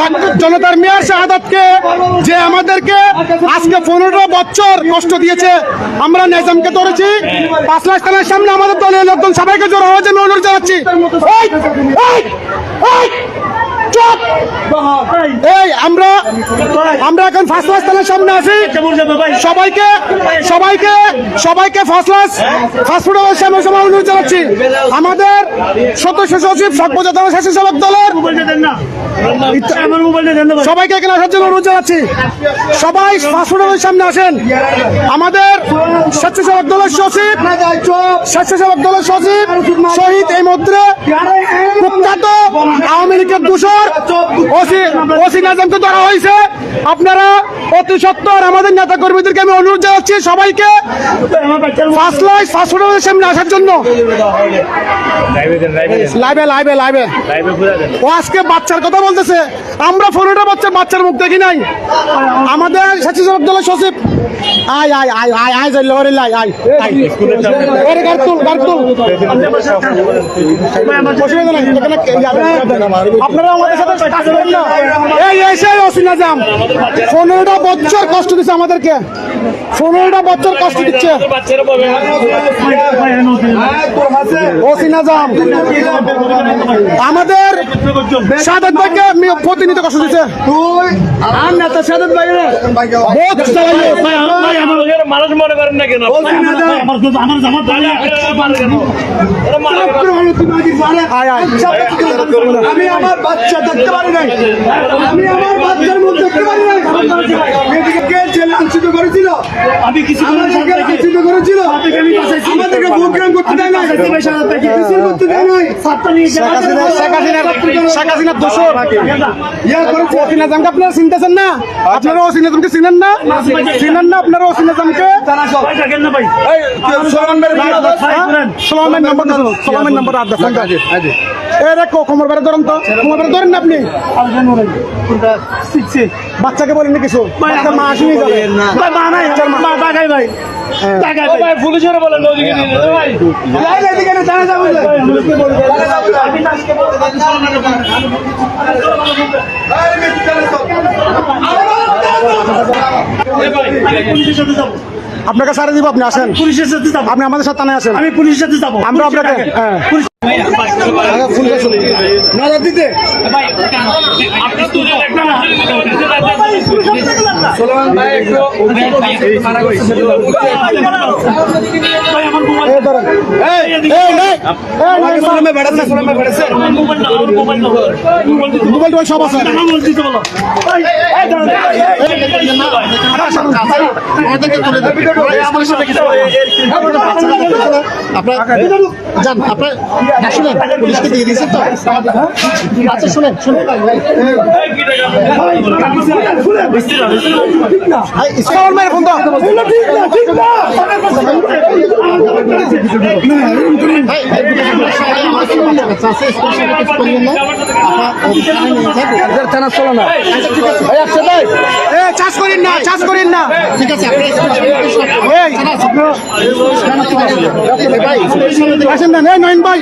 Doctor জনতার মেয়ার শাহাদাতকে যে আমাদেরকে আজকে পনেরো বছর কষ্ট দিয়েছে, আমরা নেজামকে ধরেছি পাঁচ লাখ থানার সামনে আমাদের দলের লোকজন সবাইকে জোর হয়েছে আমি অনুরোধ জানাচ্ছি! এই, আমরা আমরা এখন ফার্স্ট ক্লাস থানার সামনে আছি। সবাইকে সবাইকে সবাইকে ফার্স্ট ক্লাস ফাস্ট ফুডের সামনে সবাই অনুরোধ জানাচ্ছি। আমাদের সদস্য সচিব সর্বজাতীয় স্বেচ্ছাসেবক দলের সবাইকে এখানে আসার জন্য অনুরোধ জানাচ্ছি। সবাই ফুডের সামনে আসেন। আমাদের স্বেচ্ছাসেবক দলের সচিব স্বেচ্ছাসেবক দলের সচিব শহীদ এই মধ্যে কুখ্যাত আওয়ামী লীগের দূষর ওসি নাজামকে ধরা হয়েছে। আপনারা অতি সত্তর আমাদের নেতা কর্মীদেরকে আমি অনুরোধ জানাচ্ছি সবাইকে ফার্স্ট লাইফ ফার্স্ট ফুডের সামনে আসার জন্য। লাইভে লাইভে লাইভে আজকে বাচ্চার কথা বলতেছে। আমরা ফোনটা বাচ্চার বাচ্চার মুখ দেখি নাই। আমাদের স্বেচ্ছাসেবক দলের সচিব আয় আয় আয় আয় আয় যাই লহরে লাই, আয়। ওরে গার্তুল গার্তুল? আপনারা আমাদের সাথে কাজ এই এসে অসিনা জাম পনেরোটা বছর কষ্ট দিচ্ছে আমাদেরকে। পনেরোটা বছর কষ্ট দিচ্ছে। আমাদের সাদাত ভাইকে প্রতিনিধি কষ্ট দিচ্ছে। মানুষ মনে করেন না কেন? আমি আমার বাচ্চা দেখতে পারি নাই। আমি আমার বাচ্চার মুখ দেখতে পারি নাই। কে জেলে লাঞ্ছিত করেছিল আমি কিছু করেছিল। আমাদেরকে প্রোগ্রাম করতে দেয় নাই। মিছিল করতে দেয় নাই। শেখ হাসিনা শেখ হাসিনা শেখ হাসিনার দোষর। ইয়া করেছে ওসিনা জামকে আপনারা চিনতেছেন না? আপনারা ওসিনা জামকে চিনেন না? চিনেন না আপনারা ওসিনা জামকে? থাকেন না ভাই। সলমান ভাইয়ের বিরুদ্ধে সোলামের নাম্বার সোলামের নাম্বার আর ফোন এ রেখো কোমর বেড়ে ধরেন তো। কোমর বেড়ে ধরেন না আপনি? বাচ্চাকে বলেন না কিছু। মা আসেনি যাবে মা নাই। মা। টাকাই ভাই। পুলিশের বলেন ওদিকে দিয়ে দিন ভাই। লাইন এদিকে না জানা যাবে। পুলিশের সাথে যাব। আপনাকে সারে দিব আপনি আসেন। পুলিশের সাথে যাব। আপনি আমাদের সাথে আসেন। আমি পুলিশের সাথে যাব। আমরা আপনাকে হ্যাঁ মানা মোবাইল সব আছে আপনার যান আপনার শুনেন পুলিশকে দিয়ে দিয়েছেন তো আচ্ছা শুনেন শুনেন থানা চলো না এই একশো ভাই এ চাষ করেন না চাষ করেন না। ঠিক আছে আসেন না নয়ন ভাই।